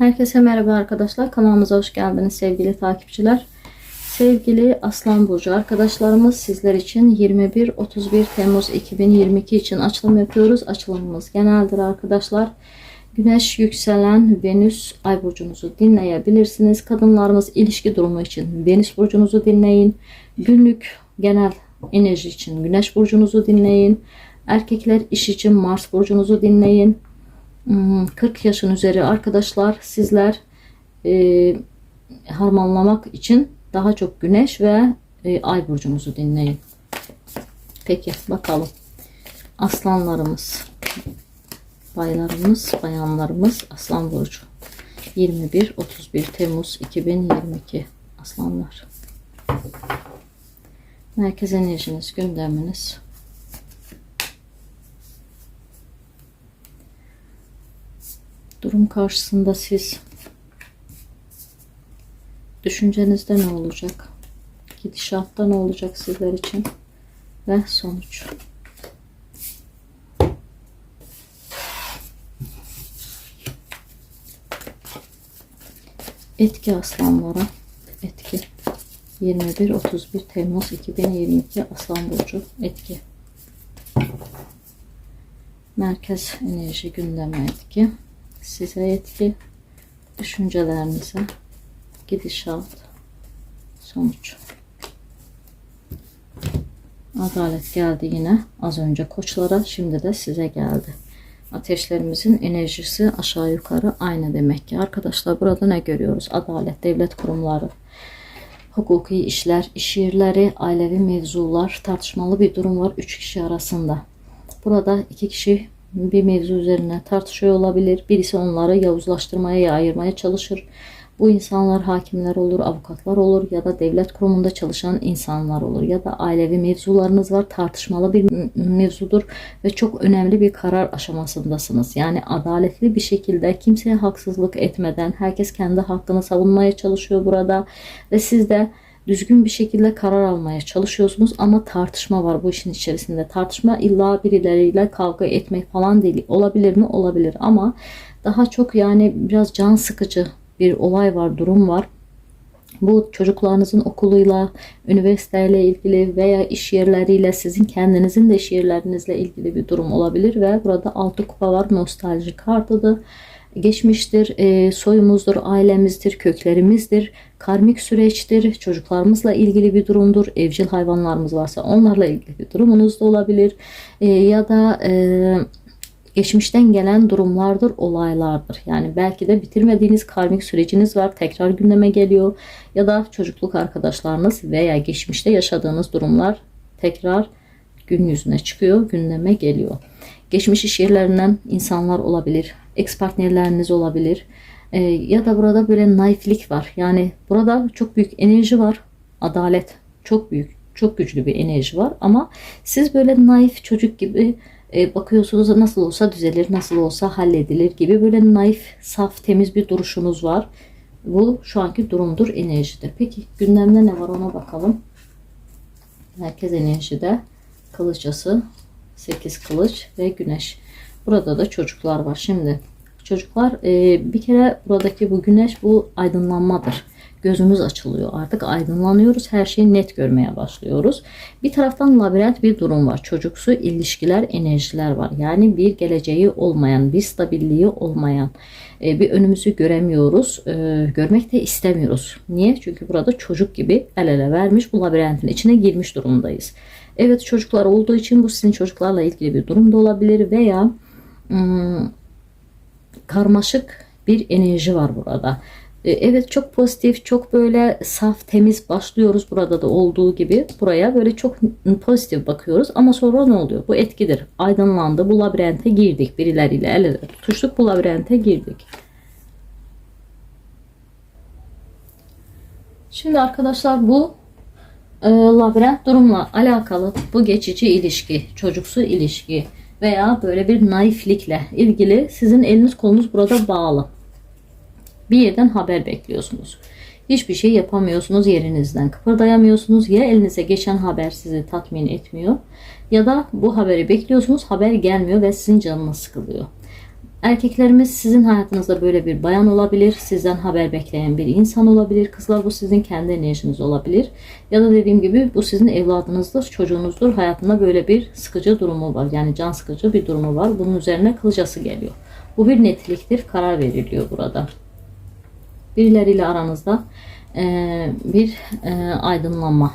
Herkese merhaba arkadaşlar. Kanalımıza hoş geldiniz sevgili takipçiler. Sevgili Aslan Burcu arkadaşlarımız sizler için 21-31 Temmuz 2022 için açılım yapıyoruz. Açılımımız geneldir arkadaşlar. Güneş, yükselen, Venüs, Ay burcunuzu dinleyebilirsiniz. Kadınlarımız ilişki durumu için Venüs burcunuzu dinleyin. Günlük genel enerji için Güneş burcunuzu dinleyin. Erkekler iş için Mars burcunuzu dinleyin. Hmm, 40 yaşın üzeri arkadaşlar sizler e, harmanlamak için daha çok güneş ve e, ay burcunuzu dinleyin. Peki bakalım. Aslanlarımız, baylarımız, bayanlarımız Aslan Burcu. 21-31 Temmuz 2022 Aslanlar. Merkez enerjiniz, gündeminiz. Durum karşısında siz düşüncenizde ne olacak? Gidişatta ne olacak sizler için? Ve sonuç. Etki aslanlara. Etki. 21-31 Temmuz 2022 Aslan Burcu etki. Merkez enerji gündeme etki size etki, düşüncelerinize, gidişat, sonuç. Adalet geldi yine. Az önce koçlara, şimdi de size geldi. Ateşlerimizin enerjisi aşağı yukarı aynı demek ki. Arkadaşlar burada ne görüyoruz? Adalet, devlet kurumları, hukuki işler, iş yerleri, ailevi mevzular, tartışmalı bir durum var üç kişi arasında. Burada iki kişi bir mevzu üzerine tartışıyor olabilir. Birisi onları yavuzlaştırmaya ya ayırmaya çalışır. Bu insanlar hakimler olur, avukatlar olur ya da devlet kurumunda çalışan insanlar olur ya da ailevi mevzularınız var. Tartışmalı bir mevzudur ve çok önemli bir karar aşamasındasınız. Yani adaletli bir şekilde kimseye haksızlık etmeden herkes kendi hakkını savunmaya çalışıyor burada ve siz de düzgün bir şekilde karar almaya çalışıyorsunuz ama tartışma var bu işin içerisinde. Tartışma illa birileriyle kavga etmek falan değil. Olabilir mi? Olabilir ama daha çok yani biraz can sıkıcı bir olay var, durum var. Bu çocuklarınızın okuluyla, üniversiteyle ilgili veya iş yerleriyle sizin kendinizin de iş yerlerinizle ilgili bir durum olabilir ve burada altı kupa var nostalji kartıdır geçmiştir, e, soyumuzdur, ailemizdir, köklerimizdir, karmik süreçtir, çocuklarımızla ilgili bir durumdur, evcil hayvanlarımız varsa onlarla ilgili bir durumunuz da olabilir e, ya da e, geçmişten gelen durumlardır, olaylardır. Yani belki de bitirmediğiniz karmik süreciniz var, tekrar gündeme geliyor ya da çocukluk arkadaşlarınız veya geçmişte yaşadığınız durumlar tekrar gün yüzüne çıkıyor, gündeme geliyor. Geçmiş iş yerlerinden insanlar olabilir, ex partnerleriniz olabilir. E, ya da burada böyle naiflik var. Yani burada çok büyük enerji var. Adalet çok büyük, çok güçlü bir enerji var. Ama siz böyle naif çocuk gibi e, bakıyorsunuz nasıl olsa düzelir, nasıl olsa halledilir gibi böyle naif, saf, temiz bir duruşunuz var. Bu şu anki durumdur enerjide. Peki gündemde ne var ona bakalım. Herkes enerjide. Kılıçası, 8 kılıç ve güneş. Burada da çocuklar var. Şimdi çocuklar e, bir kere buradaki bu güneş bu aydınlanmadır. Gözümüz açılıyor. Artık aydınlanıyoruz. Her şeyi net görmeye başlıyoruz. Bir taraftan labirent bir durum var. Çocuksu ilişkiler, enerjiler var. Yani bir geleceği olmayan, bir stabilliği olmayan, e, bir önümüzü göremiyoruz. E, görmek de istemiyoruz. Niye? Çünkü burada çocuk gibi el ele vermiş bu labirentin içine girmiş durumdayız. Evet çocuklar olduğu için bu sizin çocuklarla ilgili bir durum da olabilir veya ım, karmaşık bir enerji var burada. E, evet çok pozitif, çok böyle saf, temiz başlıyoruz burada da olduğu gibi. Buraya böyle çok pozitif bakıyoruz ama sonra ne oluyor? Bu etkidir. Aydınlandı, bu labirente girdik. Birileriyle el ele tutuştuk, bu labirente girdik. Şimdi arkadaşlar bu e, labirent durumla alakalı bu geçici ilişki, çocuksu ilişki veya böyle bir naiflikle ilgili sizin eliniz kolunuz burada bağlı. Bir yerden haber bekliyorsunuz. Hiçbir şey yapamıyorsunuz yerinizden. Kıpırdayamıyorsunuz. Ya elinize geçen haber sizi tatmin etmiyor ya da bu haberi bekliyorsunuz haber gelmiyor ve sizin canınız sıkılıyor. Erkeklerimiz sizin hayatınızda böyle bir bayan olabilir. Sizden haber bekleyen bir insan olabilir. Kızlar bu sizin kendi enerjiniz olabilir. Ya da dediğim gibi bu sizin evladınızdır, çocuğunuzdur. Hayatında böyle bir sıkıcı durumu var. Yani can sıkıcı bir durumu var. Bunun üzerine kılıcası geliyor. Bu bir netliktir. Karar veriliyor burada. Birileriyle aranızda eee, bir eee, aydınlanma,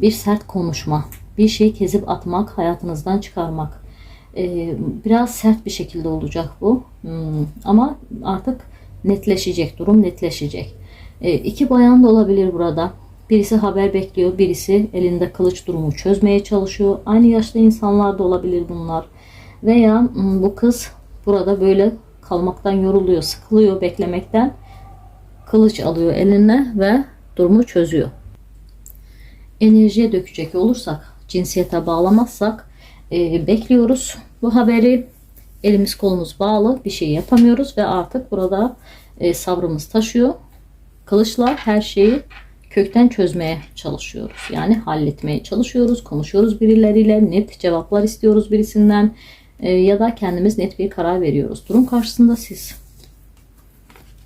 bir sert konuşma, bir şey kezip atmak, hayatınızdan çıkarmak. Ee, biraz sert bir şekilde olacak bu. Hmm, Ama artık netleşecek, durum netleşecek. Ee, iki bayan da olabilir burada. Birisi haber bekliyor, birisi elinde kılıç durumu çözmeye çalışıyor. Aynı yaşta insanlar da olabilir bunlar. Veya hmm, bu kız burada böyle kalmaktan yoruluyor, sıkılıyor beklemekten. Kılıç alıyor eline ve durumu çözüyor enerjiye dökecek olursak, cinsiyete bağlamazsak e, bekliyoruz. Bu haberi elimiz kolumuz bağlı bir şey yapamıyoruz ve artık burada e, sabrımız taşıyor. Kılıçla her şeyi kökten çözmeye çalışıyoruz. Yani halletmeye çalışıyoruz, konuşuyoruz birileriyle, net cevaplar istiyoruz birisinden e, ya da kendimiz net bir karar veriyoruz. Durum karşısında siz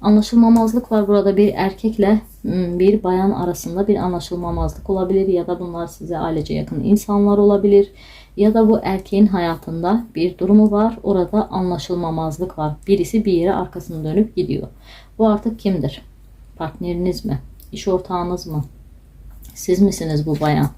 anlaşılmamazlık var burada. Bir erkekle m, bir bayan arasında bir anlaşılmamazlık olabilir ya da bunlar size ailece yakın insanlar olabilir. Ya da bu erkeğin hayatında bir durumu var. Orada anlaşılmamazlık var. Birisi bir yere arkasını dönüp gidiyor. Bu artık kimdir? Partneriniz mi? İş ortağınız mı? Siz misiniz bu bayan?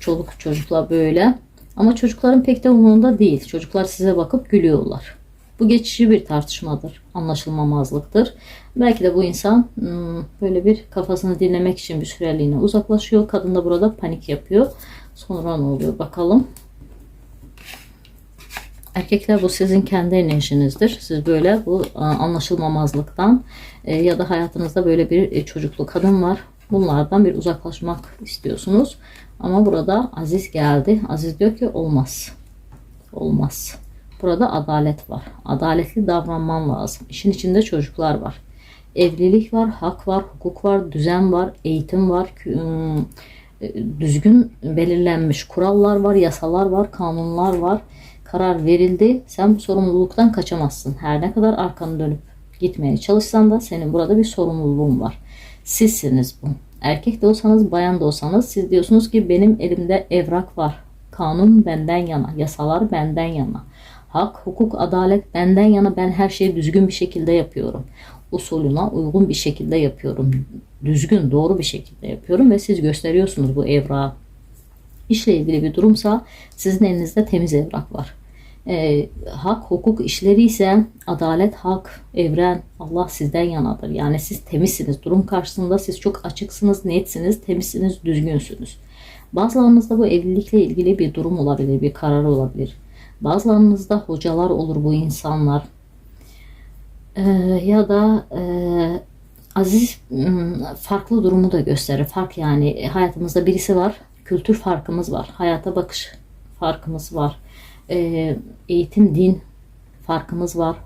Çoluk çocukla böyle. Ama çocukların pek de umurunda değil. Çocuklar size bakıp gülüyorlar. Bu geçici bir tartışmadır, anlaşılmamazlıktır. Belki de bu insan hmm, böyle bir kafasını dinlemek için bir süreliğine uzaklaşıyor. Kadın da burada panik yapıyor. Sonra ne oluyor bakalım. Erkekler bu sizin kendi enerjinizdir. Siz böyle bu anlaşılmamazlıktan e, ya da hayatınızda böyle bir e, çocuklu kadın var. Bunlardan bir uzaklaşmak istiyorsunuz. Ama burada Aziz geldi. Aziz diyor ki olmaz. Olmaz. Burada adalet var. Adaletli davranman lazım. İşin içinde çocuklar var. Evlilik var, hak var, hukuk var, düzen var, eğitim var, ım, e, düzgün belirlenmiş kurallar var, yasalar var, kanunlar var. Karar verildi. Sen sorumluluktan kaçamazsın. Her ne kadar arkanı dönüp gitmeye çalışsan da senin burada bir sorumluluğun var. Sizsiniz bu. Erkek de olsanız, bayan da olsanız siz diyorsunuz ki benim elimde evrak var. Kanun benden yana, yasalar benden yana. Hak, hukuk, adalet benden yana ben her şeyi düzgün bir şekilde yapıyorum. Usulüne uygun bir şekilde yapıyorum. Düzgün, doğru bir şekilde yapıyorum ve siz gösteriyorsunuz bu evrağı. İşle ilgili bir durumsa sizin elinizde temiz evrak var. Ee, hak, hukuk işleri ise adalet, hak, evren, Allah sizden yanadır. Yani siz temizsiniz. Durum karşısında siz çok açıksınız, netsiniz, temizsiniz, düzgünsünüz. Bazılarınızda bu evlilikle ilgili bir durum olabilir, bir karar olabilir. Bazılarınızda hocalar olur bu insanlar. Ee, ya da e, Aziz ım, farklı durumu da gösterir. Fark yani hayatımızda birisi var. Kültür farkımız var. Hayata bakış farkımız var. Ee, eğitim, din farkımız var.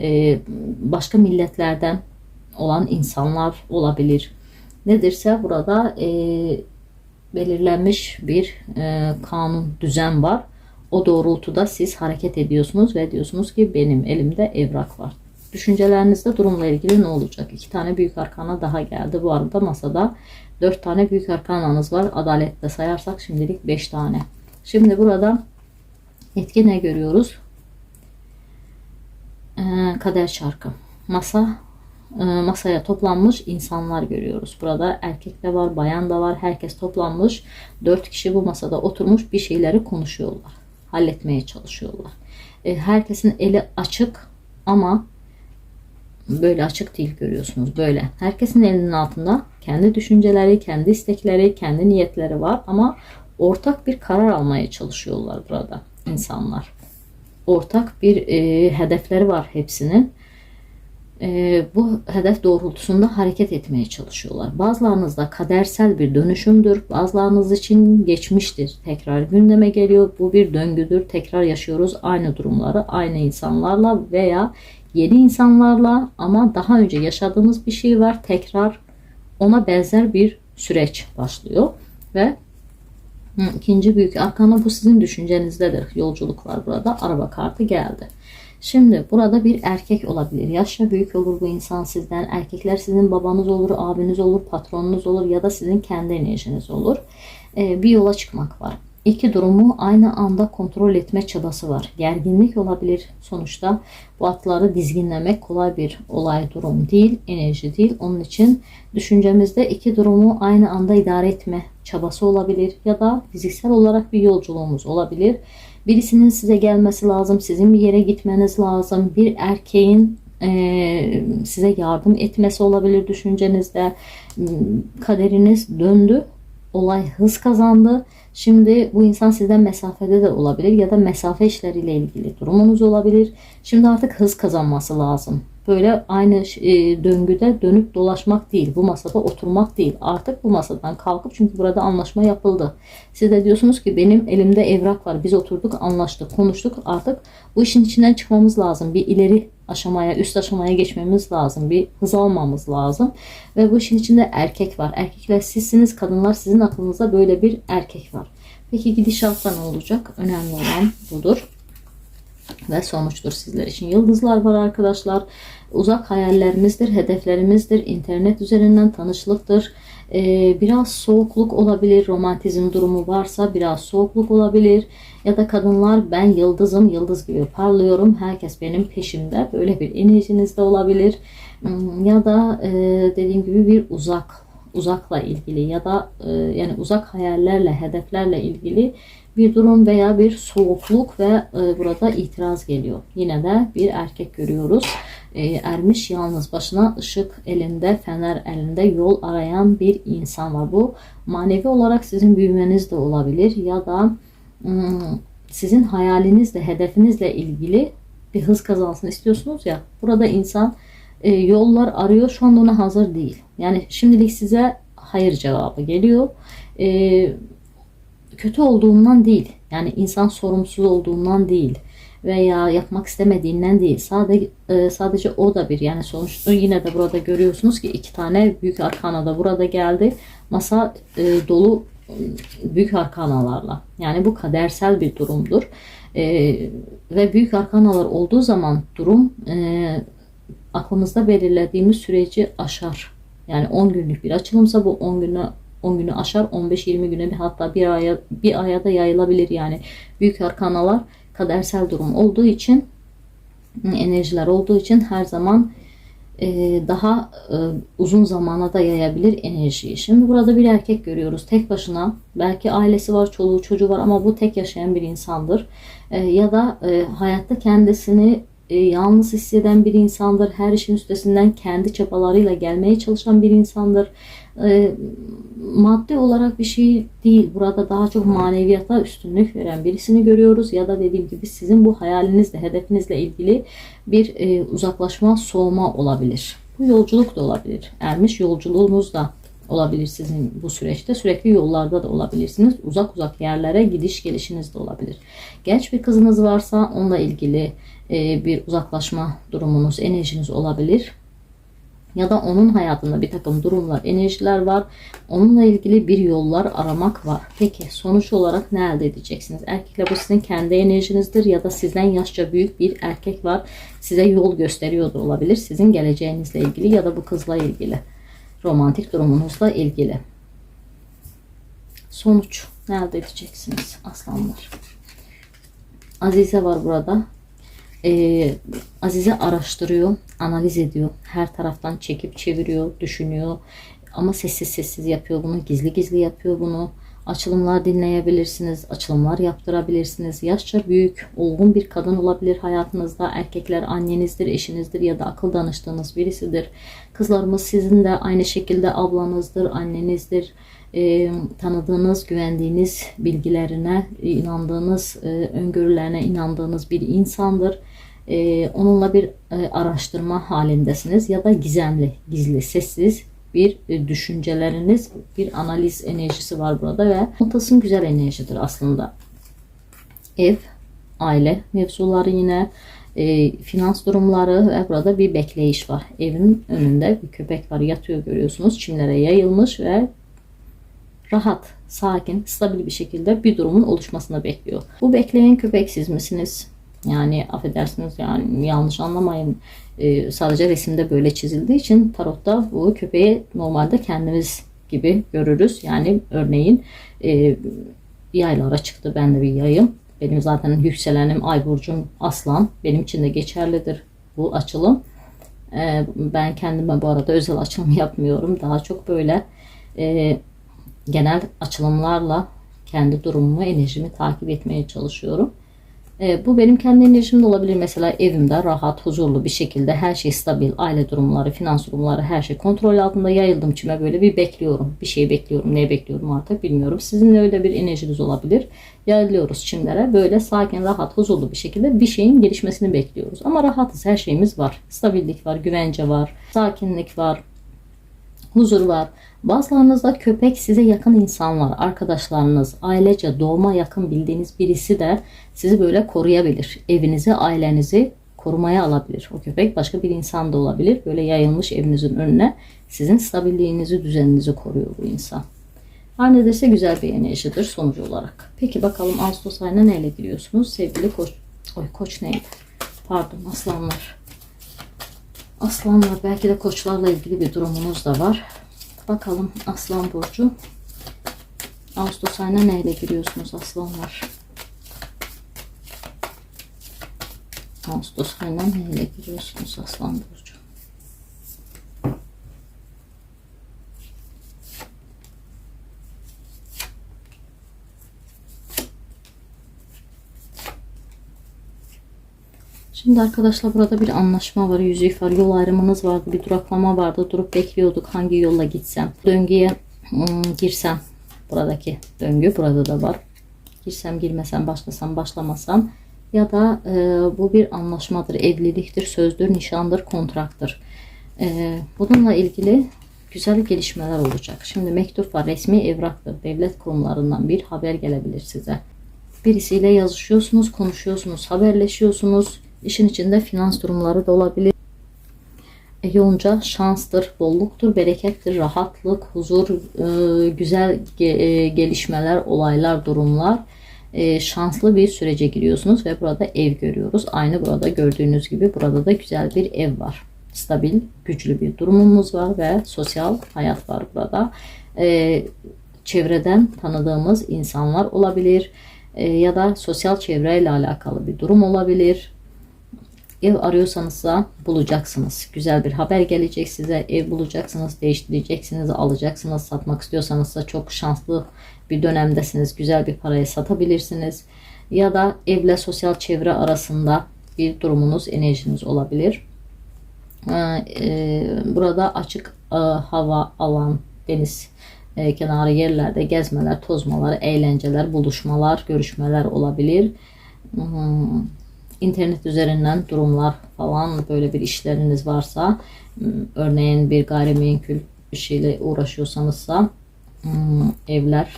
Ee, başka milletlerden olan insanlar olabilir. Nedirse burada e, belirlenmiş bir e, kanun, düzen var. O doğrultuda siz hareket ediyorsunuz ve diyorsunuz ki benim elimde evrak var. Düşüncelerinizde durumla ilgili ne olacak? İki tane büyük arkana daha geldi. Bu arada masada dört tane büyük arkananız var. Adalette sayarsak şimdilik beş tane. Şimdi burada etki ne görüyoruz? Ee, kader çarkı. Masa e, masaya toplanmış insanlar görüyoruz. Burada erkek de var, bayan da var. Herkes toplanmış. Dört kişi bu masada oturmuş bir şeyleri konuşuyorlar. Halletmeye çalışıyorlar. E, herkesin eli açık ama böyle açık değil görüyorsunuz. Böyle. Herkesin elinin altında kendi düşünceleri, kendi istekleri, kendi niyetleri var ama ortak bir karar almaya çalışıyorlar burada insanlar. Ortak bir e, hedefleri var hepsinin e, bu hedef doğrultusunda hareket etmeye çalışıyorlar. Bazılarınızda kadersel bir dönüşümdür. Bazılarınız için geçmiştir. Tekrar gündeme geliyor. Bu bir döngüdür. Tekrar yaşıyoruz aynı durumları aynı insanlarla veya yeni insanlarla ama daha önce yaşadığımız bir şey var. Tekrar ona benzer bir süreç başlıyor ve ikinci büyük arkana bu sizin düşüncenizdedir. Yolculuk var burada. Araba kartı geldi. Şimdi burada bir erkek olabilir. Yaşça büyük olur bu insan sizden. Erkekler sizin babanız olur, abiniz olur, patronunuz olur ya da sizin kendi enerjiniz olur. Ee, bir yola çıkmak var. İki durumu aynı anda kontrol etme çabası var. Gerginlik olabilir. Sonuçta bu atları dizginlemek kolay bir olay durum değil, enerji değil. Onun için düşüncemizde iki durumu aynı anda idare etme çabası olabilir ya da fiziksel olarak bir yolculuğumuz olabilir. Birisinin size gelmesi lazım, sizin bir yere gitmeniz lazım. Bir erkeğin eee, size yardım etmesi olabilir düşüncenizde. Hmm, Kaderiniz döndü, olay hız kazandı. Şimdi bu insan sizden mesafede de olabilir ya da mesafe işleriyle ilgili durumunuz olabilir. Şimdi artık hız kazanması lazım. Böyle aynı e, döngüde dönüp dolaşmak değil, bu masada oturmak değil. Artık bu masadan kalkıp çünkü burada anlaşma yapıldı. Siz de diyorsunuz ki benim elimde evrak var. Biz oturduk, anlaştık, konuştuk. Artık bu işin içinden çıkmamız lazım. Bir ileri aşamaya, üst aşamaya geçmemiz lazım. Bir hız almamız lazım. Ve bu işin içinde erkek var. Erkekler sizsiniz, kadınlar sizin aklınızda böyle bir erkek var. Peki gidişatta ne olacak? Önemli olan budur ve sonuçtur sizler için. Yıldızlar var arkadaşlar. Uzak hayallerimizdir, hedeflerimizdir. İnternet üzerinden tanışlıktır. Ee, biraz soğukluk olabilir. Romantizm durumu varsa biraz soğukluk olabilir. Ya da kadınlar ben yıldızım, yıldız gibi parlıyorum. Herkes benim peşimde. Böyle bir enerjiniz de olabilir. Hmm, Ya da e, dediğim gibi bir uzak uzakla ilgili ya da e, yani uzak hayallerle, hedeflerle ilgili bir durum veya bir soğukluk ve e, burada itiraz geliyor. Yine de bir erkek görüyoruz. E, ermiş yalnız başına ışık elinde, fener elinde yol arayan bir insan var. Bu manevi olarak sizin büyümeniz de olabilir ya da hmm, sizin hayalinizle, hedefinizle ilgili bir hız kazansın istiyorsunuz ya. Burada insan e, yollar arıyor. Şu anda ona hazır değil. Yani şimdilik size hayır cevabı geliyor. E, kötü olduğundan değil. Yani insan sorumsuz olduğundan değil veya yapmak istemediğinden değil. Sadece sadece o da bir yani sonuçta yine de burada görüyorsunuz ki iki tane büyük arkana da burada geldi. Masa e, dolu büyük arkanalarla. Yani bu kadersel bir durumdur. E, ve büyük arkanalar olduğu zaman durum e, aklımızda belirlediğimiz süreci aşar. Yani 10 günlük bir açılımsa bu 10 güne 10 günü aşar 15-20 güne bir hatta bir aya bir aya da yayılabilir yani büyük arkanalar kadersel durum olduğu için enerjiler olduğu için her zaman e, daha e, uzun zamana da yayabilir enerjiyi. Şimdi burada bir erkek görüyoruz tek başına belki ailesi var çoluğu çocuğu var ama bu tek yaşayan bir insandır E, ya da hayatta kendisini yalnız hisseden bir insandır. Her işin üstesinden kendi çabalarıyla gelmeye çalışan bir insandır. E, maddi olarak bir şey değil. Burada daha çok maneviyata üstünlük veren birisini görüyoruz. Ya da dediğim gibi sizin bu hayalinizle, hedefinizle ilgili bir e, uzaklaşma, soğuma olabilir. Bu yolculuk da olabilir. Ermiş yolculuğunuz da olabilir sizin bu süreçte. Sürekli yollarda da olabilirsiniz. Uzak uzak yerlere gidiş gelişiniz de olabilir. Genç bir kızınız varsa onunla ilgili e, bir uzaklaşma durumunuz, enerjiniz olabilir. Ya da onun hayatında bir takım durumlar, enerjiler var. Onunla ilgili bir yollar aramak var. Peki sonuç olarak ne elde edeceksiniz? Erkekle bu sizin kendi enerjinizdir ya da sizden yaşça büyük bir erkek var. Size yol gösteriyor da olabilir. Sizin geleceğinizle ilgili ya da bu kızla ilgili. Romantik durumunuzla ilgili. Sonuç ne elde edeceksiniz aslanlar? Azize var burada. Ee, Azize araştırıyor, analiz ediyor. Her taraftan çekip çeviriyor, düşünüyor. Ama sessiz sessiz yapıyor bunu, gizli gizli yapıyor bunu. Açılımlar dinleyebilirsiniz, açılımlar yaptırabilirsiniz. Yaşça büyük, olgun bir kadın olabilir hayatınızda. Erkekler annenizdir, eşinizdir ya da akıl danıştığınız birisidir. Kızlarımız sizin de aynı şekilde ablanızdır, annenizdir. E, tanıdığınız, güvendiğiniz bilgilerine, inandığınız, e, öngörülerine inandığınız bir insandır. E, onunla bir e, araştırma halindesiniz ya da gizemli, gizli, sessiz bir e, düşünceleriniz, bir analiz enerjisi var burada ve mutasın güzel enerjidir aslında. Ev, aile mevzuları yine e, finans durumları ve burada bir bekleyiş var. Evin önünde bir köpek var yatıyor görüyorsunuz. Çimlere yayılmış ve rahat, sakin, stabil bir şekilde bir durumun oluşmasını bekliyor. Bu bekleyen köpek siz misiniz? Yani affedersiniz yani yanlış anlamayın. Ee, sadece resimde böyle çizildiği için tarotta bu köpeği normalde kendimiz gibi görürüz. Yani örneğin e, yaylara çıktı. Ben de bir yayım. Benim zaten yükselenim ay burcum aslan. Benim için de geçerlidir bu açılım. Ee, ben kendime bu arada özel açılım yapmıyorum. Daha çok böyle e, genel açılımlarla kendi durumumu, enerjimi takip etmeye çalışıyorum. E, bu benim kendi enerjim de olabilir. Mesela evimde rahat, huzurlu bir şekilde her şey stabil, aile durumları, finans durumları her şey kontrol altında yayıldım çime böyle bir bekliyorum. Bir şey bekliyorum. Ne bekliyorum artık bilmiyorum. Sizin öyle bir enerjiniz olabilir. Yayılıyoruz çimlere. Böyle sakin, rahat, huzurlu bir şekilde bir şeyin gelişmesini bekliyoruz. Ama rahatız. Her şeyimiz var. Stabillik var, güvence var, sakinlik var, huzur var. Bazılarınızda köpek size yakın insan var. Arkadaşlarınız, ailece doğuma yakın bildiğiniz birisi de sizi böyle koruyabilir. Evinizi, ailenizi korumaya alabilir. O köpek başka bir insan da olabilir. Böyle yayılmış evinizin önüne sizin stabilliğinizi, düzeninizi koruyor bu insan. Her nedense güzel bir enerjidir sonuç olarak. Peki bakalım Ağustos ayına neyle giriyorsunuz? Sevgili koç. Oy koç neydi? Pardon aslanlar. Aslanlar belki de koçlarla ilgili bir durumunuz da var. Bakalım Aslan Burcu. Ağustos ayına neyle giriyorsunuz aslanlar? Ağustos ayına neyle giriyorsunuz Aslan Burcu? Şimdi arkadaşlar burada bir anlaşma var, yüzük var, yol ayrımınız vardı, bir duraklama vardı. Durup bekliyorduk hangi yolla gitsem. Döngüye hmm, girsem, buradaki döngü burada da var. Girsem, girmesem, başlasam, başlamasam ya da e, bu bir anlaşmadır, evliliktir, sözdür, nişandır, kontraktır. E, bununla ilgili güzel gelişmeler olacak. Şimdi mektup var, resmi evraktır. Devlet kurumlarından bir haber gelebilir size. Birisiyle yazışıyorsunuz, konuşuyorsunuz, haberleşiyorsunuz. İşin içinde finans durumları da olabilir. E, yoğunca şanstır, bolluktur, berekettir, rahatlık, huzur, e, güzel ge- e, gelişmeler, olaylar, durumlar. E, şanslı bir sürece giriyorsunuz ve burada ev görüyoruz. Aynı burada gördüğünüz gibi burada da güzel bir ev var. Stabil, güçlü bir durumumuz var ve sosyal hayat var burada. E, çevreden tanıdığımız insanlar olabilir e, ya da sosyal çevreyle alakalı bir durum olabilir. Ev arıyorsanız da bulacaksınız. Güzel bir haber gelecek size. Ev bulacaksınız, değiştireceksiniz, alacaksınız. Satmak istiyorsanız da çok şanslı bir dönemdesiniz. Güzel bir paraya satabilirsiniz. Ya da evle sosyal çevre arasında bir durumunuz, enerjiniz olabilir. Ee, e, Burada açık e, hava, alan, deniz e, kenarı yerlerde gezmeler, tozmalar, eğlenceler, buluşmalar, görüşmeler olabilir. İnternet üzerinden durumlar falan böyle bir işleriniz varsa hmm, örneğin bir gayrimenkul bir şeyle uğraşıyorsanızsa hmm, evler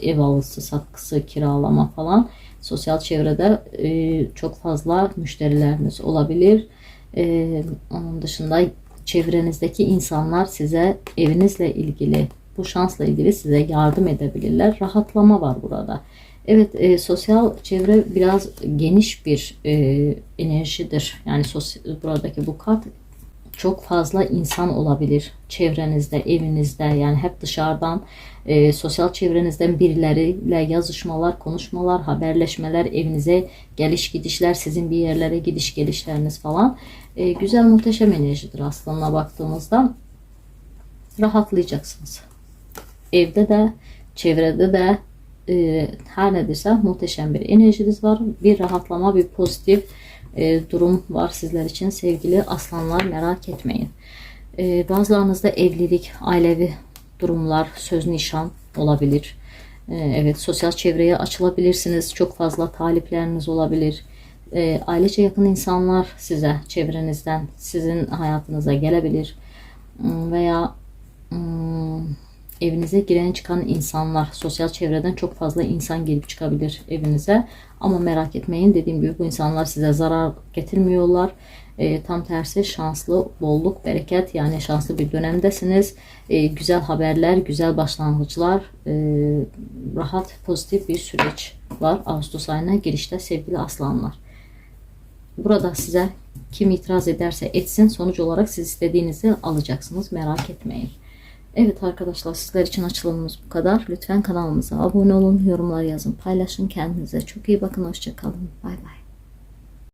ev alısı, satkısı, kiralama falan sosyal çevrede e, çok fazla müşterileriniz olabilir. Onun dışında çevrenizdeki insanlar size evinizle ilgili bu şansla ilgili size yardım edebilirler. Rahatlama var burada. Evet, e, sosyal çevre biraz geniş bir e, enerjidir. Yani buradaki bu kart çok fazla insan olabilir çevrenizde, evinizde yani hep dışarıdan e, sosyal çevrenizden birileriyle yazışmalar, konuşmalar, haberleşmeler, evinize geliş gidişler, sizin bir yerlere gidiş gelişleriniz falan e, güzel muhteşem enerjidir aslında baktığımızda rahatlayacaksınız. Evde de çevrede de e, her nedirse muhteşem bir enerjiniz var. Bir rahatlama, bir pozitif e, durum var sizler için sevgili aslanlar merak etmeyin. E, bazılarınızda evlilik, ailevi durumlar, söz nişan olabilir. E, evet sosyal çevreye açılabilirsiniz. Çok fazla talipleriniz olabilir. E, ailece yakın insanlar size çevrenizden sizin hayatınıza gelebilir. Hmm, Veya hmm, evinize giren çıkan insanlar, sosyal çevreden çok fazla insan gelip çıkabilir evinize. Ama merak etmeyin dediğim gibi bu insanlar size zarar getirmiyorlar. E, tam tersi şanslı, bolluk, bereket yani şanslı bir dönemdesiniz. E, güzel haberler, güzel başlangıçlar, e, rahat, pozitif bir süreç var Ağustos ayına girişte sevgili aslanlar. Burada size kim itiraz ederse etsin sonuç olarak siz istediğinizi alacaksınız merak etmeyin. Evet arkadaşlar sizler için açılımımız bu kadar. Lütfen kanalımıza abone olun, yorumlar yazın, paylaşın. Kendinize çok iyi bakın. Hoşçakalın. Bay bay.